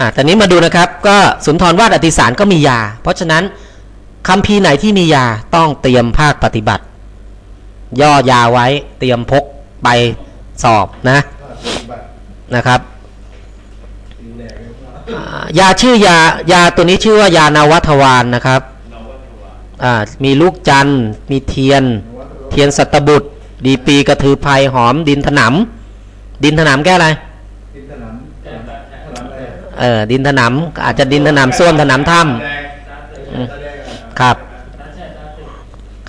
อ่าตอนนี้มาดูนะครับ ก็สุนทรวาดอธิสารก็มียา เพราะฉะนั้นคำพีไหนที่มียาต้องเตรียมภาคปฏิบัติ ย่อยาไว้เตรียมพกไปสอบนะนะครับยาชื่อยายาตัวนี้ชื่อว่ายานาวัทวานนะครับอ่ามีลูกจันทร์มีเทียน เทียนสัตบุตร ดีปีกระถือภัยหอมดินถนำดินถนำแก้อะไร ดินถนนถนนถนนอะไร เออดินถนำอาจจะดินถนำส้วมถนำถ้ำครับ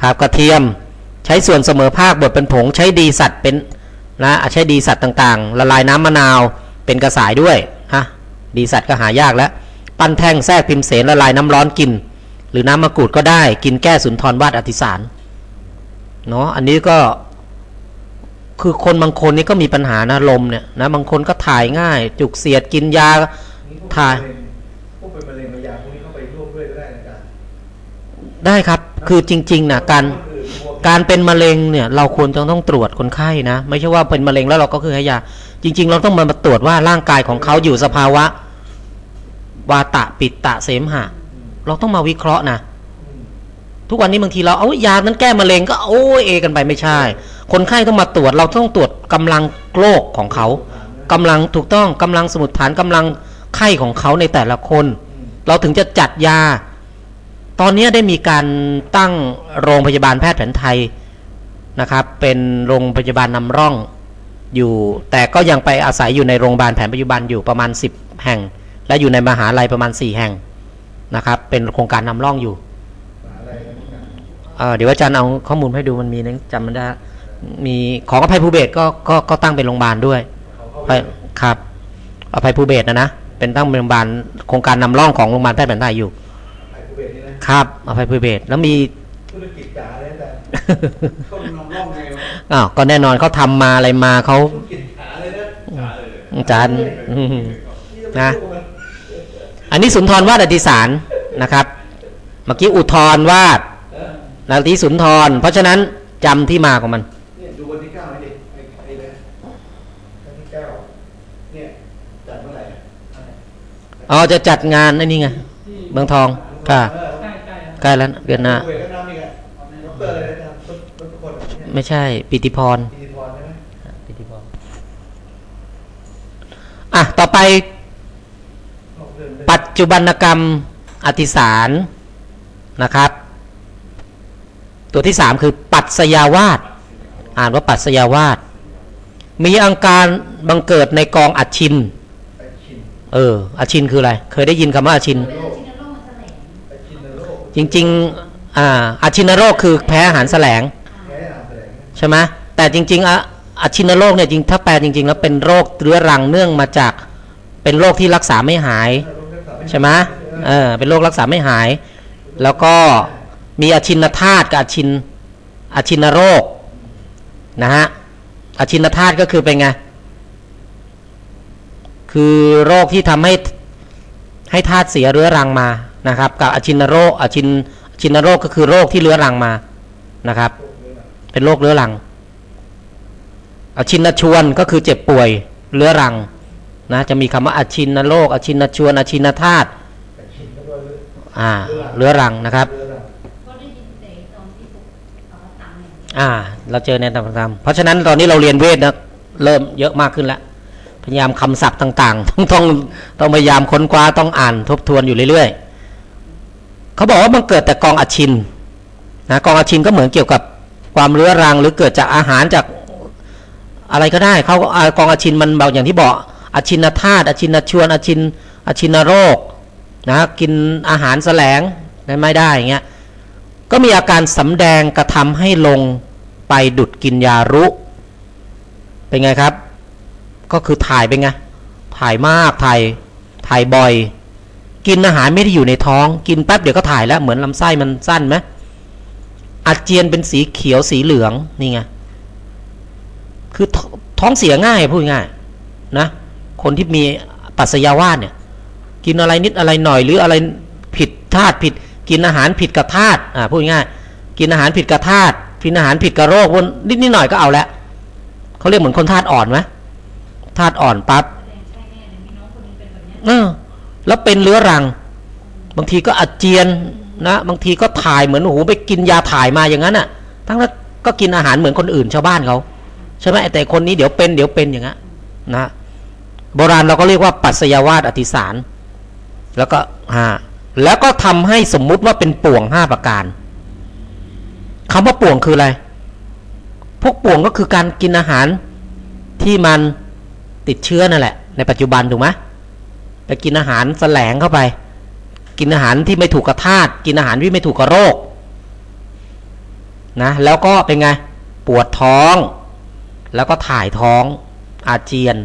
ครับกระเทียมใช้ส่วนเสมอภาคบดเป็นผงใช้ดีสัตว์เป็นนะอะใช้ดีสัตว์ต่างๆ ละลายน้ำมะนาวเป็นกระสายด้วยฮะดีสัตว์ก็หายากแล้ว ปั้นแท่งแทรกพิมพ์เสนละลายน้ำร้อนกิน หรือน้ำมะกรูดก็ได้กินแก้สุนทรวาดอธิสารเนาะอันนี้ก็คือคนบางคนนี่ก็มีปัญหานะลมเนี่ยนะบางคนก็ถ่ายง่าย จุกเสียดกินยา ถ่ายพวกเป็นมะเร็งมายาพวกนี้เข้าไปร่วมด้วยก็ได้นะอาจารย์ได้ครับคือจริงๆนะการการเป็นมะเร็งเนี่ย เราควรจะต้องตรวจคนไข้นะ ไม่ใช่ว่าเป็นมะเร็งแล้วเราก็คือให้ยา จริง ๆ เราต้องมาตรวจว่าร่างกายของเขาอยู่สภาวะ วาตะปิดตะเสมหะ เราต้องมาวิเคราะห์นะทุกวันนี้บางทีเราเอายานั้นแก้มะเร็งก็โอ้ยเอ กันไปไม่ใช่ คนไข้ต้องมาตรวจ เราต้องตรวจกำลังโรคของเขากำลังถูกต้องกำลังสมุดฐานกำลังไข้ของเขาในแต่ละคน เราถึงจะจัดยา ตอนนี้ได้มีการตั้งโรงพยาบาลแพทย์แผนไทยนะครับ เป็นโรงพยาบาลนำร่องอยู่ แต่ก็ยังไปอาศัยอยู่ในโรงพยาบาลแผนปัจจุบันอยู่ประมาณ 10 แห่ง และอยู่ในมหาลัยประมาณ 4 แห่งนะครับ เป็นโครงการนำร่องอยู่เเดี๋ยวอาจารย์เอาข้อมูลให้ดูมันมีนะจำมันได้มีของอภัยภูเบศก็ก็ก็ตั้งเป็นโรงพยาบาลด้วยครับอภัยภูเบศนะนะ เป็นตั้งเป็นโรงพยาบาลโครงการนำร่องของโรงพยาบาลแพทย์แผนไทยอยู่ไอ้ผู้เบสนี่นะครับอภัยภูเบศรแล้วมีธุรกิจจ๋าเลยแต่เขานำร่องไงวะอ้าวก็แน่นอนเขาทำมาอะไรมาเขาธุรกิจจ๋าเลยนะอาจารย์อืมนะสู้มัอันนี้สุนทรวาดอธิสารนะครับ เมื่อกี้อุทธรวาดเออนาทีสุนทร เพราะฉะนั้นจำที่มาของมัน เนี่ยดูวันที่เก้าไอ้ดิไอ้ไอ้เลยวันที่เก้าเนี่ยจัดเมื่อไหร่ อ๋อจะจัดงานอันนี้ไงเมืองทองค่ะใกล้แล้วเดือนนาผู้เบสก็นำนี่ไงดนะทุกทุกคนเนี่ยไม่ใช่ ปิติพรปิติพรอะ ต่อไป ปัจจุบันกรรมอธิสารนะครับ ตัวที่สามคือปัจสยาวาดอ่านว่าปัจสยาวาดมีอังการบังเกิดในกองอัดชินไปชิน เอออาชินคืออะไร เคยได้ยินคำว่าอาชิน จริง ๆ อ่าอาชินโรคคือแพ้อาหารแสลงแพ้อาหารแสดงใช่ไหมแต่จริง ๆอะอาชินโรคเนี่ยจริงถ้าแปลจริง ๆ แล้วเป็นโรคเรื้อรังเนื่องมาจากเป็นโรคที่รักษาไม่หายใช่ไหมเออเป็นโรครักษาไม่หาย แล้วก็มีอาชินธาตุกับอาชินอาชินโรคนะฮะอาชินธาตุก็คือเป็นไง คือโรคที่ทำให้ให้ธาตุเสียเรื้อรังมานะครับ กับอชินโรคอชินอชินโรคก็คือโรคที่เรื้อรังมานะครับ เป็นโรคเรื้อรังอชินชวนก็คือเจ็บป่วยเรื้อรังนะจะมีคำว่าอชินโรคอชินชวนอชินธาตุอ่าเรื้อรังนะครับอ่าเนี่ยอ่า เราเจอในตำรามเพราะฉะนั้นตอนนี้เราเรียนเวทนะเริ่มเยอะมากขึ้นแล้ว พยายามคำศัพท์ต่าง ๆ ต้องต้องต้องพยายามค้นคว้าต้องอ่านทบทวนอยู่เรื่อยๆเขาบอกว่ามันเกิดแต่กองอาชินนะกองอาชินก็เหมือนเกี่ยวกับความเรื้อรังหรือเกิดจากอาหารจากอะไรก็ได้เขากองอาชินมันเบาอย่างที่บอกอาชินธาตุอาชินชวนอาชินอาชินโรคนะกินอาหารแสลงไม่ได้อย่างเงี้ยก็มีอาการสำแดงกระทำให้ลงไปดุดกินยารุ เป็นไงครับ ก็คือถ่ายเป็นไงถ่ายมากถ่ายถ่ายบ่อย กินอาหารไม่ได้อยู่ในท้อง กินแป๊บเดี๋ยวก็ถ่ายแล้วเหมือนลำไส้มันสั้นไหมอาเจียนเป็นสีเขียวสีเหลืองนี่ไงคือทท้องเสียง่ายพูดง่ายนะ คนที่มีปัสสาวะเนี่ยกินอะไรนิดอะไรหน่อยหรืออะไรผิดธาตุผิด กินอาหารผิดกับธาตุอ่าพูดง่ายกินอาหารผิดกับธาตุกินอาหารผิดกับโรควนนิดนิดหน่อยก็เอาล้วเขาเรียกเหมือนคนธาตุอ่อนไหม ธาตุอ่อนปั๊บแสดงใช่แน่เลยมีน้องคนหนึงเป็นแบเออแล้วเป็นเรื้อรัง บางทีก็อาเจียนนะบางทีก็ถ่ายเหมือนโอ้โหไปกินยาถ่ายมาอย่างนั้นอะ ทั้งนั้นก็กินอาหารเหมือนคนอื่นชาวบ้านเขาใช่ไหมแต่คนนี้เดี๋ยวเป็นเดี๋ยวเป็นอย่างนั้นนะโบราณเราก็เรียกว่าปัสยาวาตอธิสาร แล้วก็ห้าแล้วก็ทำให้สมมุติว่าเป็นป่วงห้าประการคำว่าป่วงคืออะไร พวกป่วงก็คือการกินอาหารที่มัน ติดเชื้อนั่นแหละ ในปัจจุบันถูกไหมไปกินอาหารแสลงเข้าไป กินอาหารที่ไม่ถูกกับธาตุกินอาหารที่ไม่ถูกกับโรคนะแล้วก็เป็นไงปวดท้อง แล้วก็ถ่ายท้องอาเจียน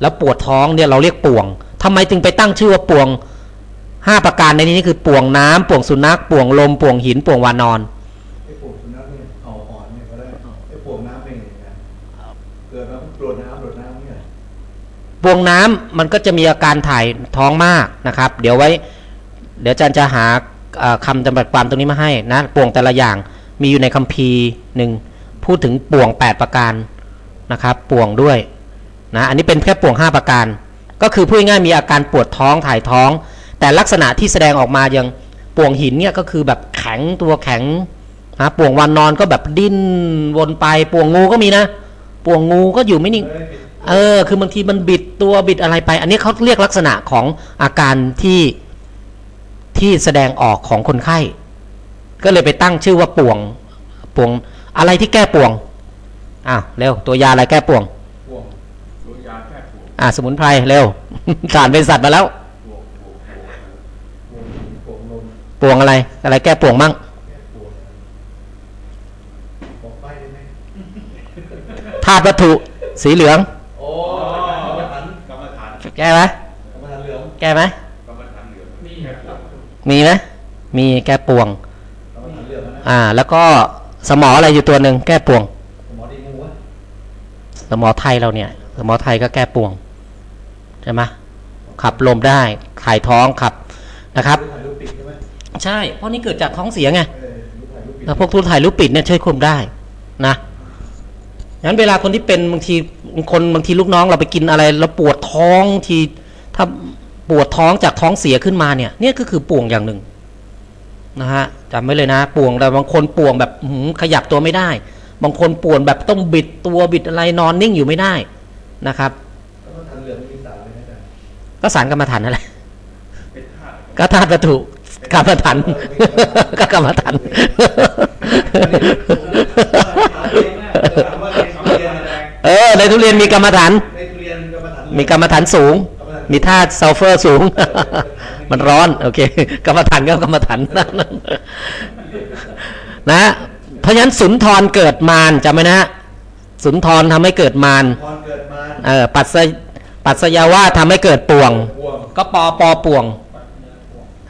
แล้วปวดท้องเนี่ยเราเรียกป่วงทำไมถึงไปตั้งชื่อว่าป่วงห้าประการในนี้คือป่วงน้ำป่วงสุนัขป่วงลมป่วงหินป่วงวานอน ไอ้ปวดสุนัขเนี่ยเอาอ่อนเนี่ยก็ได้ไอ้ปวดน้ำเป็นยังไงเกิดมาโดดน้ำโดดน้ำเนี่ย ป่วงน้ำมันก็จะมีอาการถ่ายท้องมากนะครับ เดี๋ยวไว้ เดี๋ยวอาจารย์จะหาเอ่อคำจำกัดความตรงนี้มาให้นะป่วงแต่ละอย่างมีอยู่ในคัมภีร์หนึ่งพูดถึงป่วง 8 ประการนะครับป่วงด้วยนะอันนี้เป็นแค่ป่วง 5 ประการ ก็คือพูดง่ายมีอาการปวดท้องถ่ายท้อง แต่ลักษณะที่แสดงออกมาอย่างป่วงหินเนี่ยก็คือแบบแข็งตัวแข็งนะป่วงวันนอนก็แบบดิ้นวนไปป่วงงูก็มีนะป่วงงูก็อยู่ไม่นิ่ง เออ คือบางทีมันบิดตัวบิดอะไรไป อันนี้เขาเรียกลักษณะของอาการที่ที่แสดงออกของคนไข้ ก็เลยไปตั้งชื่อว่าป่วงป่วงอะไรที่แก้ป่วงอ้าวเร็ว ตัวยาอะไรแก้ป่วงปวดตัวยาแก้ปวดอ่าสมุนไพรเร็วสารเป็นสัตว์มาแล้วปวดปวดปวดปวดปวดลมป่วงอะไร อะไรแก้ป่วงมั่งแก้ปวดบอกไปได้ไหมธาตุวัตถุสีเหลือง โอ้กรรมฐาน กรรมฐาน แก้ไหมกรรมฐานเหลืองแก้ไหมกรรมฐานเหลืองมีแก้ปวดมีไหมมีแก้ป่วงกรรมฐานเหลืองนะอ่า แล้วก็สมออะไรอยู่ตัวหนึ่งแก้ป่วงหมอดีงูวะสมอไทยเราเนี่ย สมอไทยก็แก้ป่วงใช่ไหมขับลมได้ถ่ายท้องขับนะครับถ่ายรูปปิดใช่ไหมใช่ เพราะนี่เกิดจากท้องเสียไงเออรูปถ่ายรูปปิดแล้วพวกทุนถ่ายรูปปิดเนี่ยช่วยคุมได้นะ งั้นเวลาคนที่เป็นบางทีคนบางทีลูกน้องเราไปกินอะไรแล้วปวดท้องทีถ้าปวดท้องจากท้องเสียขึ้นมาเนี่ยเนี่ยก็คือป่วงอย่างหนึ่งนะฮะจำไว้เลยนะป่วงแต่บางคนป่วงแบบอื้อหือขยับตัวไม่ได้ บางคนป่วนแบบต้องบิดตัวบิดอะไรนอนนิ่งอยู่ไม่ได้นะครับกรรมฐานเหลืองไม่มีสารเลยนะจ๊ะก็สารกรรมฐานนั่นแหละเป็นธาตุก็ธาตุวัตถุกรรมฐานก็กรรมฐาน เออในทุเรียนมีกรรมฐานในทุเรียนกรรมฐานเหลืองมีกรรมฐานสูง มีธาตุซัลเฟอร์สูง มันร้อนโอเค กรรมฐานก็กรรมฐานนะเพราะฉะนั้นสุนทรเกิดมารจำไว้นะฮะสุนทรทำให้เกิดมารพรเกิดมาเออปัสสปัสสยาวาทำให้เกิดป่วงบวมก็ปอปอป่วง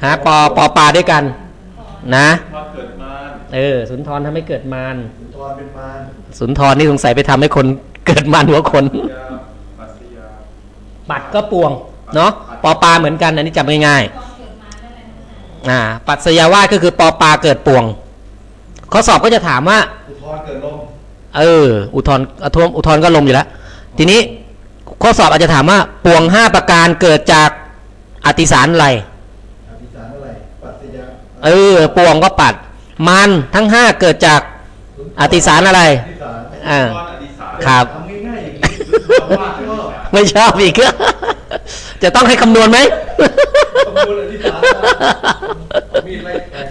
ฮะปอปอปลาด้วยกัน นะพอเกิดมาเออ สุนทรทำให้เกิดมารพรเป็นมารสุนทรนี่สงสัยไปทำให้คน เกิดมารหัวคนยาปัสสยาปัดก็ป่วง เนาะปอปลาเหมือนกัน อันนี้จำง่ายตอนเกิดมาได้แล้วนะๆอ่า ปัสยาวาสก็คือปอปลาเกิดป่วง ข้อสอบก็จะถามว่า อุทธรณ์เกิดลมเออ อุทธรณ์อทวมอุทธรณ์ก็ลมอยู่แล้ว ทีนี้ข้อสอบอาจจะถามว่าป่วงห้าประการเกิดจากอติสารอะไรอธิษฐานอะไร ปัสสยาเออป่วงก็ปัด มันทั้งห้าเกิดจากอติสารอะไรอธิษฐา นอ่าก้อนอดิสานครับทำง่ายๆอย่างนี้ว่าชอบไม่ชอบอีกจะต้องให้คำนวณไหมขบวนอธิษฐานเอามีดไล่แทง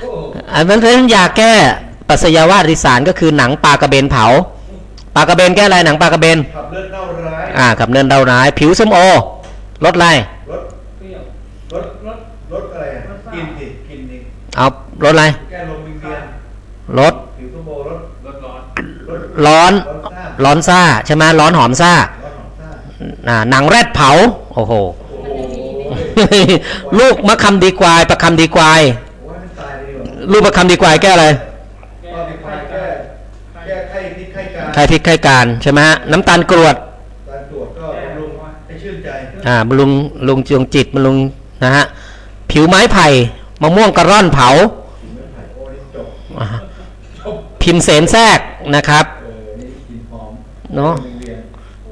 โอ้โหอันนั้นเรื่องยาแก้ปัสสยาวาสริสารก็คือหนังปลากระเบนเผาปลากระเบนแก้อะไรหนังปลากระเบนขับเลือดเน่าร้ายอ่ากับเนินเดาร้าย ผิวส้มโอลดอะไรรถเปรี้ยวรถรถรถอะไรอะกินสิกินดิเอาลดอะไรแก้ลมวิงเวียน ลดผิวส้มโอรถรถร้อนรถร้อนร้อนซ่าร้อนซ่าใช่ไหมร้อนหอมซ่าร้อนของซ่าอ่าหนังแรดเผาโอ้โหโอ้โห ลูกมะคำดีกวายประคำดีกวายโอ้ยมันตายเลยว่ะลูกประคำดีกวายแก้อะไรก็มีควายแก้แก้ไข้พิษไข้การไข้พิษไข้การใช่ไหมฮะน้ำตาลกรวดการตรวจก็บำรุงให้ชื่นใจอ่าบำรุงลุงจวงจิตบำรุงนะฮะผิวไม้ไผ่มะม่วงกระร่อนเผา กินไม่ไผ่โอ้นี่จบ อ่า จบ พิมพ์เสนแทรกนะครับเออนี่กินหอมเนอะวิงวียน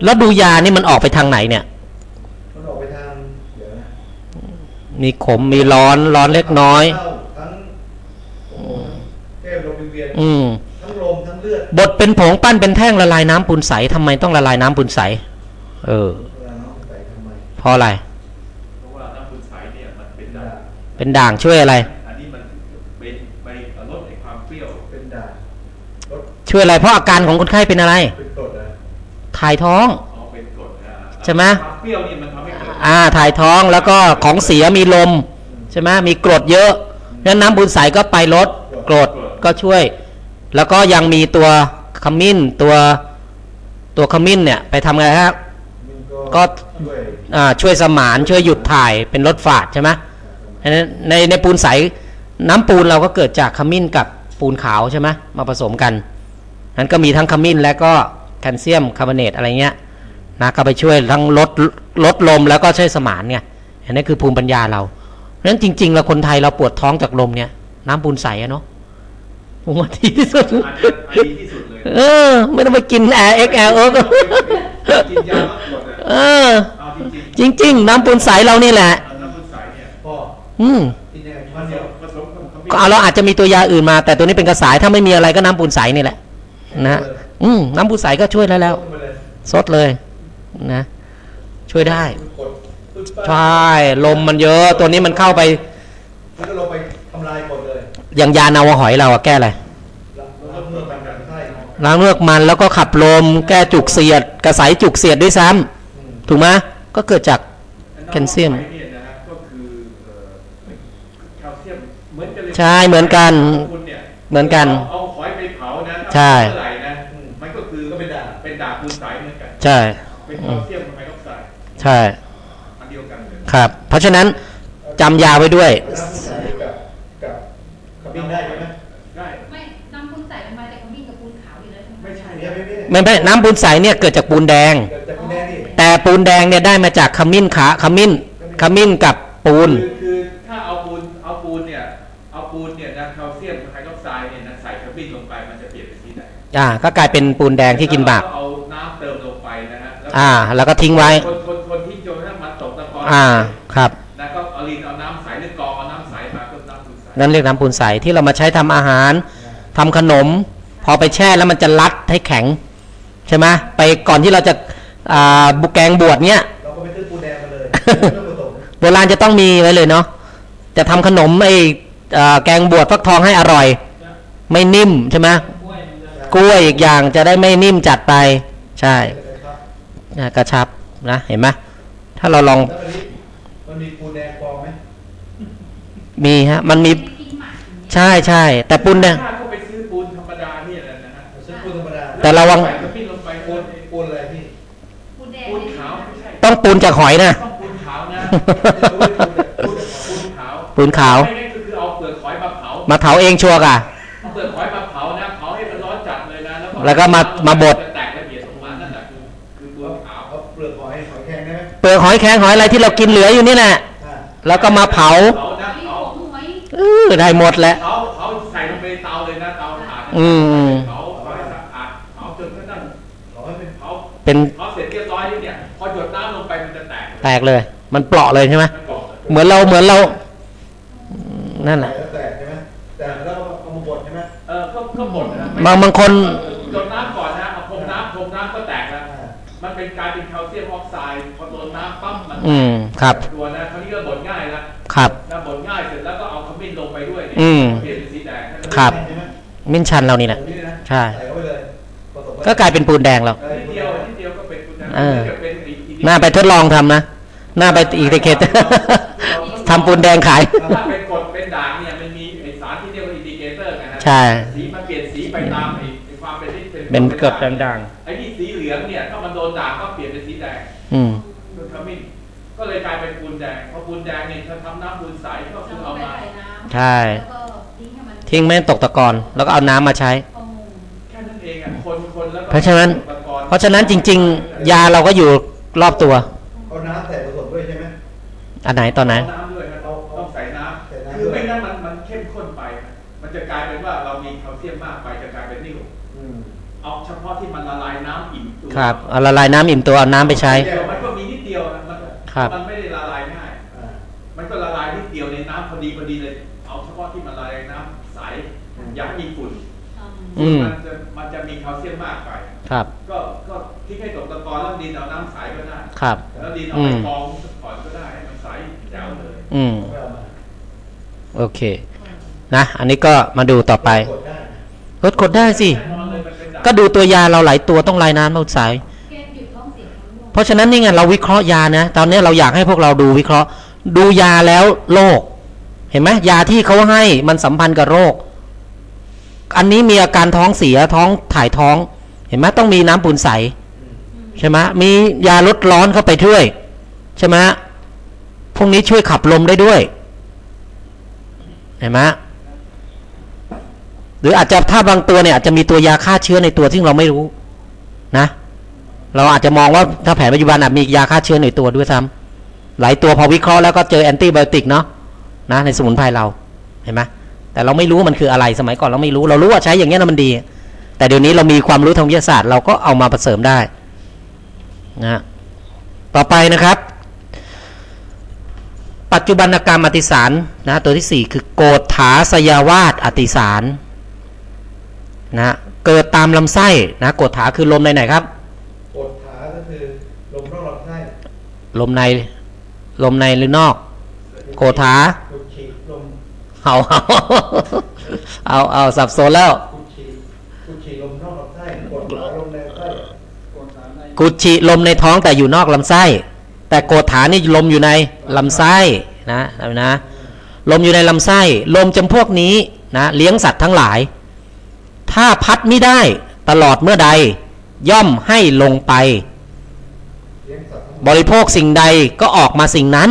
แล้วดูยานี่มันออกไปทางไหนเนี่ยมมีขมมีร้อนร้อนเล็กน้อยเข้าทั้งโอ้โหแก้วลมเวียนอืมทั้งลมทั้งเลือดบดเป็นผงปั้นเป็นแท่งละลายน้ำปูนใสทำไมต้องละลายน้ำปูนใส เออเวลาน้องใส่ทำไมเพราะอะไรเพราะว่าน้ำคุณใสเนี่ยมันเป็นด่างเป็นด่างช่วยอะไร อันนี้มันเป็นไปลดไอ้ความเปรี้ยว เป็นด่างรถ ช่วยอะไร เพราะอาการของคนไข้เป็นอะไรเป็นกรดอะถ่ายท้องเอาเป็นกรดนะใช่ไหมความเปรี้ยวนี่มันทำให้เกิดอ่าถ่ายท้องแล้วก็ของเสียมีลมใช่ไหมมีกรดเยอะนั้นน้ำปูนใสก็ไปลดกรดก็ช่วย แล้วก็ยังมีตัวขมิ้นตัวตัวขมิ้นเนี่ยไปทำไงครับมันก็ช่วยอ่าช่วยสมานช่วยหยุดถ่ายเป็นลดฝาดใช่ไหมอันนั้นในในปูนใสน้ำปูนเราก็เกิดจากขมิ้นกับปูนขาวใช่ไหมมาผสมกัน นั้นก็มีทั้งขมิ้นและก็แคลเซียมคาร์บอเนตอะไรเงี้ยนะก็ไปช่วยทั้งลดลดลมแล้วก็ช่วยสมานเนี่ยอันนี้คือภูมิปัญญาเราเพราะฉะนั้นจริงๆเราคนไทยเราปวดท้องจากลมเนี่ยน้ำปูนใสอะเนาะผมว่าดีที่สุดที่สุดเลยเออ ไม่ต้องไปกินแอร์เอ็กแอร์โอ๊กกินยาลดกรดอะเออเอาจริงจริง ๆ น้ำปูนใสเรานี่แหละอืมก็เอาเราอาจจะมีตัวยาอื่นมา แต่ตัวนี้เป็นกระสายถ้าไม่มีอะไรก็น้ำปูนใสนี่แหละ นะอืมน้ำปูนใสก็ช่วยได้แล้วเข้าไปเลยสดเลยนะ ช่วยได้กดปึ๊บปั๊บใช่ ลมมันเยอะ ตัวนี้มันเข้าไปแล้วก็ลงไปทำลายกดเลยอย่างยานาวหอยเราอะแก้อะไรแล้วก็เมื่อมันกันไส้ล้างเลือกมันแล้วก็ขับลม แก้จุกเสียด กระสายจุกเสียดด้วยซ้ำอืมถูกไหมก็เกิดจากแคลเซียมเนี่ยนะฮะก็คือเอ่อแคลเซียมเหมือนกันเลยใช่เหมือนกันคุณเนี่ยเหมือนกัน เอา ใช่เมื่อไหร่นะมันก็คือก็เป็นด่างเป็นดาบปูนใสเหมือนกัน ใช่เป็นแคลเซียมไฮดรอกไซด์ใช่อันเดียวกันเลยครับ เพราะฉะนั้นจำยาไว้ด้วยน้ำใสกับกับขมิ้นได้ไหมได้ไม่น้ำคุณใส่มันมาจากขมิ้นกับปูนขาวอยู่แล้วใช่ไหมไม่ใช่เนี่ยไม่ไม่ไม่ไม่น้ำปูนใสเนี่ยเกิดจากปูนแดงเกิดจากคุณแน่นี่แต่ปูนแดงเนี่ยได้มาจากขมิ้นขาขมิ้นขมิ้นกับปูน อ่า ก็กลายเป็นปูนแดงที่กินบาปแล้วเรเอาน้ำเติมลงไปนะฮะแล้วอ่า แล้วก็ทิ้งไว้ คนคนคนที่จนกระทั่งมันตกตะกอนอ่า ครับนะก็เอาลินเอาน้ำใสหรือกรองเอาน้ำใสมาก็น้ำปูนใสนั่นเรียกน้ำปูนใสที่เรามาใช้ทำอาหารทำขนม พอไปแช่แล้วมันจะรัดให้แข็ง ใช่ไหมไปก่อนที่เราจะอ่าบุกแกงบวชเนี่ยเราก็ไปซื้อปูแดงมาเลยไม่ต้องผสมโบราณจะต้องมีไว้เลยเนาะจะทำขนมไอ้อ่าแกงบวชฟักทองให้อร่อย ไม่นิ่มใช่ไหม กล้วยอีกอย่างจะได้ไม่นิ่มจัดไป ใช่ครับอ่ากระชับนะเห็นไหมถ้าเราลองแล้วอันนี้มันมีปูแดงปลอมไหมมีฮะ มันมีไม่กินหมักอย่างเงี้ยใช่ใช่แต่ปูนเนี่ยถ้าเขาไปซื้อปูนธรรมดาเนี่ยนะฮะซื้อปูธรรมดาแต่ระวังใส่ขมิ้นลงไปปูปูนนปูนอะไรพี่ปูนแดงปูนเนี่ยขาวไม่ใช่ต้องปูนจากหอยนะต้องปูนขาวนะปูนขาวปูนขาวไม่งั้นก็คือเอาเปลือกหอยมาเผามาเผาเองชัวร์กะเอาเปลือกหอยมาเผานะเผาให้มันร้อนจัดเลยนะ แล้วก็มามาบดจะแตกละเอียดออกมานั่นแหละคือคือปูนขาวเอาเปลือกหอยหอยแครงได้ไหมเปลือกหอยแข็งหอยอะไรที่เรากินเหลืออยู่นี่แหละอ่าแล้วก็มาเผาเผานะมีเผาหัวหอยเออได้หมดแหละเผาเผาใส่ลงไปในเตาเลยนะเตาถ่านอืมเผาเผาให้สะอาดเผาจนกระทั่งขอให้เป็นเผาเป็นเผาเสร็จเรียบร้อยเนี่ยพอหยดน้ำลงไปมันจะแตกแตกเลย มันเปราะเลยใช่ไหมมันบอกเหมือนเราเหมือนเรา นั่นแหละแล้วแต่ใช่ไหมแต่แล้วเอามาบดใช่ไหมเออก็ก็หมดนะบางบางคน ก็แตกแล้วอ่ามันเป็นกลายเป็นแคลเซียมออกไซด์พอโดนน้ำปั๊บมันอืมครับตัวนะคราวนี้ก็บดง่ายแล้วครับนะบดง่ายเสร็จแล้วก็เอาขมิ้นลงไปด้วยเนี่ยอืมเปลี่ยนเป็นสีแดงให้มันครับใช่ไหมมิ้นชันเรานี่แหละตรงนี้นะใช่ใส่เข้าไปเลยผสมก็กลายเป็นปูนแดงเรานิดเดียวนิดเดียวก็เป็นคุณนะเออจะเป็นอีกอีกหน้าไปทดลองทำนะหน้าไปอีกตะเข็ดทำปูนแดงขายถ้าเป็นกรดเป็นด่างเนี่ยมันมีไอสารที่เรียกว่าอินดิเคเตอร์ไงฮะใช่ เป็นที่เป็นเกือบด่างไอ้ที่สีเหลืองเนี่ยถ้ามันโดนด่างก็เปลี่ยนเป็นสีแดงๆอืมคือขมิ้นก็เลยกลายเป็นปูนแดงพอปูนแดงเนี่ยถ้าทำน้ำปูนใสก็คือเราเอาไปมาใส่น้ำใช่แล้วก็ทิ้งให้มันทิ้งไม่ให้ตกตะกอนแล้วก็เอาน้ำมาใช้เอาแค่นั้นเองอะคนคนแล้วก็เพราะฉะนั้นอุปกรณ์เพราะฉะนั้นจริง ๆ ยาเราก็อยู่รอบตัวเอาน้ำใส่ผสมด้วยใช่ไหมอันไหนตอนไหน ครับเอาละลายน้ำอิ่มตัวเอาน้ำไปใช้เดียวมันก็มีนิดเดียวนะมันครับมันไม่ได้ละลายง่ายอ่ามันก็ละลายนิดเดียวในน้ำพอดีพอดีเลยเอาเฉพาะที่มันละลายน้ำใสอย่าให้มีฝุ่นอืมมันจะมันจะมีแคลเซียมมากไปครับ ก็ก็ทิ้งให้ตกตะกอนแล้วดินเอาน้ำใสก็ได้ครับ แล้วดินเอาอืไปมกองก่อนก็ได้ให้มันใสแจ๋วเลย อืมไม่เอามาโอเค นะ อันนี้ก็มาดูต่อไปกดได้นะลดกดได้สิ ก็ดูตัวยาเราหลายตัวต้องลายน้ำมาสายเสียเพราะฉะนั้นนี่ไงเราวิเคราะห์ยานะตอนนี้เราอยากให้พวกเราดูวิเคราะห์ ดูยาแล้วโรคเห็นไหมยาที่เขาให้มันสัมพันธ์กับโรค อันนี้มีอาการท้องเสียท้องถ่ายท้อง เห็นไหมต้องมีน้ำปูนใสใช่ไหมมียาลดร้อนเข้าไปช่วยใช่ไหมพวกนี้ช่วยขับลมได้ด้วยเห็นไหม หรืออาจจะถ้าบางตัวเนี่ยอาจจะมีตัวยาฆ่าเชื้อในตัวที่เราไม่รู้นะ เราอาจจะมองว่าถ้าแผนปัจจุบันอาจมียาฆ่าเชื้อในตัวด้วยซ้ำหลายตัวพอวิเคราะห์แล้วก็เจอแอนติไบโอติกเนาะนะในสมุนไพรเราเห็นไหมแต่เราไม่รู้มันคืออะไรสมัยก่อนเราไม่รู้ เรารู้ว่าใช้อย่างเงี้ยมันดี แต่เดี๋ยวนี้เรามีความรู้ทางวิทยาศาสตร์เราก็เอามาผสมได้นะต่อไปนะครับ ปัจจุบันกรรมอติสารนะตัวที่สี่คือโกฏฐาสยาวาตอติสาร นะเกิดตามลำไส้นะโกฏฐาคือลมในไหนครับกดขาก็คือลมรอบลำไส้ลมในลมในหรือนอก โกฏฐากดฉีดลมเอาเอาเอาเอาสับสนแล้วกดฉีดกดฉีดลมนอกลำไส้กดขาลมในลำไส้กดขาในกุชิลมในท้องแต่อยู่นอกลำไส้ แต่โกฏฐานี่ลมอยู่ในลำไส้นะนะ ลมอยู่ในลำไส้ ลมจำพวกนี้นะเลี้ยงสัตว์ทั้งหลาย ถ้าพัดไม่ได้ตลอดเมื่อใด ย่อมให้ลงไป บริโภคสิ่งใดก็ออกมาสิ่งนั้น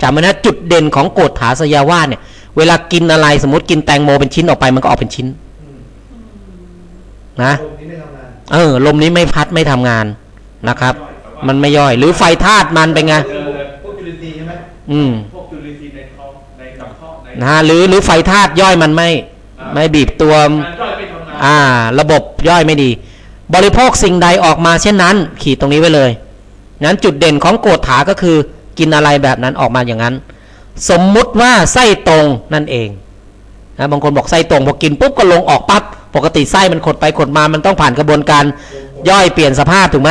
จำไว้นะจุดเด่นของโกฏฐาสยาวาเนี่ย เวลากินอะไรสมมติกินแตงโมเป็นชิ้นออกไปมันก็ออกเป็นชิ้นนะนเออลมนี้ไม่พัดไม่ทำงานนะครับ มันไม่ย่อย หรือไฟธาตุมันเป็นไงอืมนทรีย์ในท้องในลำท้องในนะฮะหรือหรือไฟธาตุย่อยมันไม่ ไม่บีบตัว อยไม่ทำงานอ่า ระบบย่อยไม่ดี บริโภคสิ่งใดออกมาเช่นนั้น ขีดตรงนี้ไว้เลย นั้นจุดเด่นของโกฏฐาก็คือ กินอะไรแบบนั้นออกมาอย่างนั้น สมมุติว่าไส้ตรงนั่นเองนะบางคนบอกไส้ตรงพอกินปุ๊บก็ลงออกปั๊บปกติไส้มันขดไปขดมามันต้องผ่านกระบวนการย่อยเปลี่ยนสภาพถูกไหม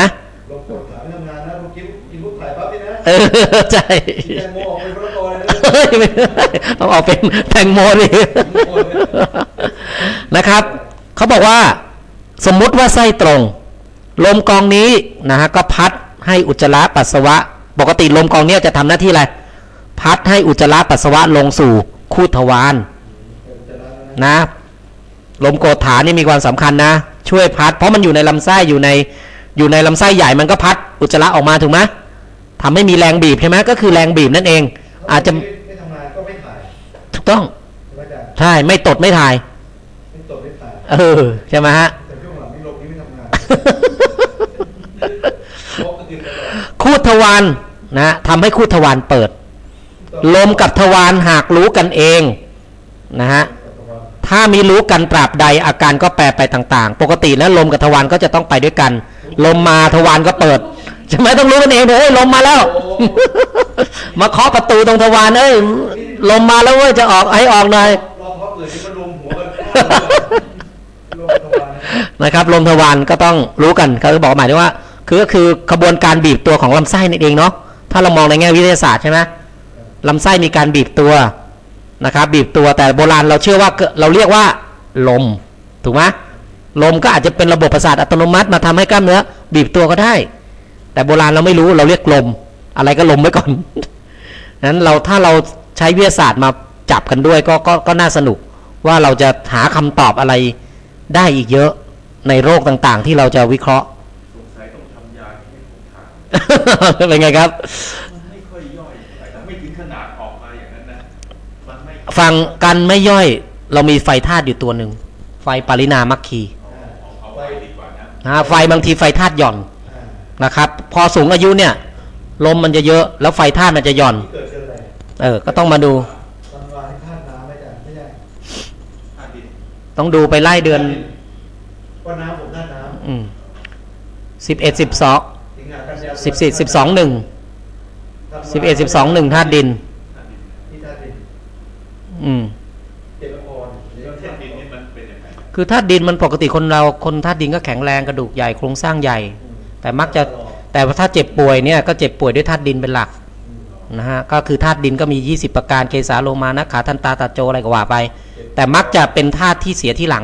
ลมกดขาไม่ทำงานนะลมกินกินลูกไข่ปั๊บนี่นะเออใช่กินแตงโมออกเป็นพระกรเลยนะเฮ้ยไม่ได้ต้องออกเป็นแตงโมนี่นะครับ เขาบอกว่าสมมุติว่าไส้ตรง ลมกองนี้นะฮะก็พัดให้อุจจาระปัสสาวะ ปกติลมกองเนี้ยจะทำหน้าที่อะไรพัดให้อุจจาระปัสสาวะลงสู่คูทวารนะลมโกฏฐานี่มีความสำคัญนะ ช่วยพัด เพราะมันอยู่ในลำไส้อยู่ในอยู่ในลำไส้ใหญ่มันก็พัดอุจจาระออกมาถูกไหมทำให้มีแรงบีบใช่ไหมก็คือแรงบีบนั่นเอง อาจจะไม่ทำงานก็ไม่ถ่ายถูกต้องใช่ไหมอาจารย์ใช่ไม่ตดไม่ถ่าย ไม่ตดไม่ถ่าย เออใช่ไหมฮะแต่ช่วงหลังนี่ลมนี้ไม่ทำงานลมก็ติดตลอดคูดทวารนะทำให้คูดทวารเปิด ลมกับทวารหากรู้กันเองนะฮะถ้ามีรู้กันตราบใดอาการก็แปรไปต่างๆ ปกติแล้วลมกับทวารก็จะต้องไปด้วยกัน ลมมาทวารก็เปิดใช่ไหมต้องรู้กันเองเถอะเอ้ยลมมาแล้ว มาเคาะประตูตรงทวารเอ้ยลมมาแล้วเว้ยจะออกให้ออกหน่อย นะครับลมทวารก็ต้องรู้กันเขาบอกหมายถึงว่า คือก็คือขบวนการบีบตัวของลำไส้นั่นเองเนาะถ้าเรามองในแง่วิทยาศาสตร์ใช่ไหมลำไส้มีการบีบตัวนะครับ บีบตัวแต่โบราณเราเชื่อว่าเราเรียกว่า ลม ถูกไหมลมก็อาจจะเป็นระบบประสาทอัตโนมัติมาทำให้กล้ามเนื้อบีบตัวก็ได้ แต่โบราณเราไม่รู้เราเรียกลม อะไรก็ลมไว้ก่อนนั้นเราถ้าเราใช้วิทยาศาสตร์มาจับกันด้วยก็ก็ก็น่าสนุกว่าเราจะหาคำตอบอะไร ได้อีกเยอะในโรคต่างๆ ที่เราจะวิเคราะห์สงสัยต้องทำยาให้ผมทานเป็นไงครับมันไม่ค่อยย่อยเท่าไหร่แต่ไม่ถึงขนาดออกมาอย่างนั้นนะมันไม่ฟังกันไม่ย่อย เรามีไฟธาตุอยู่ตัวหนึ่งไฟปรินามัคคีเอาเอาไว้ดีกว่านะนะไฟบางทีไฟธาตุหย่อนอ่านะครับ พอสูงอายุเนี่ย ลมมันจะเยอะแล้วไฟธาตุมันจะหย่อนที่เกิดเจออะไรเออ ก็ต้องมาดู ตอนวานที่ธาตุน้ำไม่ใช่ไม่ใช่ ถ้าดิน ต้องดูไปไล่เดือนว่าน้ำผมธาตุน้อืมสิบเอ็ดสิบสองำสิงหากันยาสิบสี่สิบสองหนึ่งสิบเอ็ดสิบสองหนึ่งธาตุดินถ้าดินอืมเจ็บละครเดี๋ยวแล้วเส้เส้นนดิดินนนี่มันเป็นยังไงคือธาตุดินมันปกติคนเราคนธาตุดินก็แข็งแรงกระดูกใหญ่โครงสร้างใหญ่ แต่มักจะแต่ว่าถ้าเจ็บป่วยเนี่ยก็เจ็บป่วยด้วยธาตุดินเป็นหลัก นะฮะก็คือธาตุดินก็มี 20 ประการเกสาโลมานะขาทันตาตาโจอะไรก็ว่าไป แต่มักจะเป็นธาตุที่เสียที่หลัง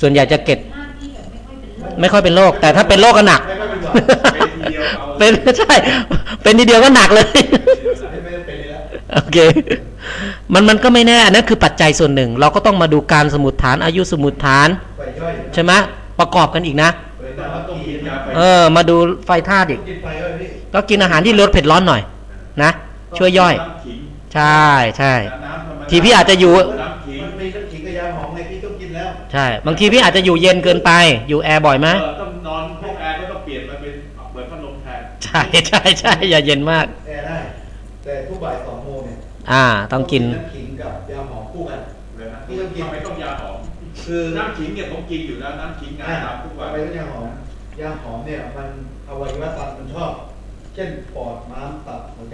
ส่วนใหญ่จะเก็บหน้าที่แบบไม่ค่อยเป็นโรคไม่ค่อยเป็นโรคแต่ถ้าเป็นโรคก็หนักไม่ค่อยเป็นหวัดเป็นทีเดียวเอาเป็นใช่ เป็นทีเดียวก็หนักเลยไม่ไม่ได้เป็นเลยแล้วโอเคมันมันก็ไม่แน่อันนั้นคือปัจจัยส่วนหนึ่ง เราก็ต้องมาดูการสมุดฐานอายุสมุดฐานไฟย่อยใช่ไหมประกอบกันอีกนะเวแต่ลาว่าต้ต้อองงกิกินนยานะไปเออ มาดูไฟธาตุอีกกินไฟย่อยพี่ก็กินอาหารที่ลดเผ็ดร้อนหน่อย นะ ช่วยย่อยน้ำขิงใช่ใช่น้ำธรรมดาทีพี่อาจจะอยู่น้ำขิงมันมีน้ำขิงกับยาหอมไงพี่ต้องกินแล้วใช่บางทีพี่อาจจะอยู่เย็นเกินไป อยู่แอร์บ่อยไหมเออต้องนอนพวกแอร์ก็ต้องเปลี่ยนมาเป็นเปิดพัดลมแทนใช่ใช่ใช่อย่าเย็นมากแอร์ได้แต่ทุกบ่ายสองโมงเนี่ยอ่า ต้องกินน้ำขิงกับยาหอมคู่กันเลยนะพี่ต้องกินทำไมต้องยาหอมคือน้ำขิงเนี่ยผมกินอยู่แล้วน้ำขิงงาอ่านตามทุกวันไปต้องยาหอมยาหอมเนี่ยมันอวัยวะตับมันชอบ เช่นปอดม้ามตับหัวใจ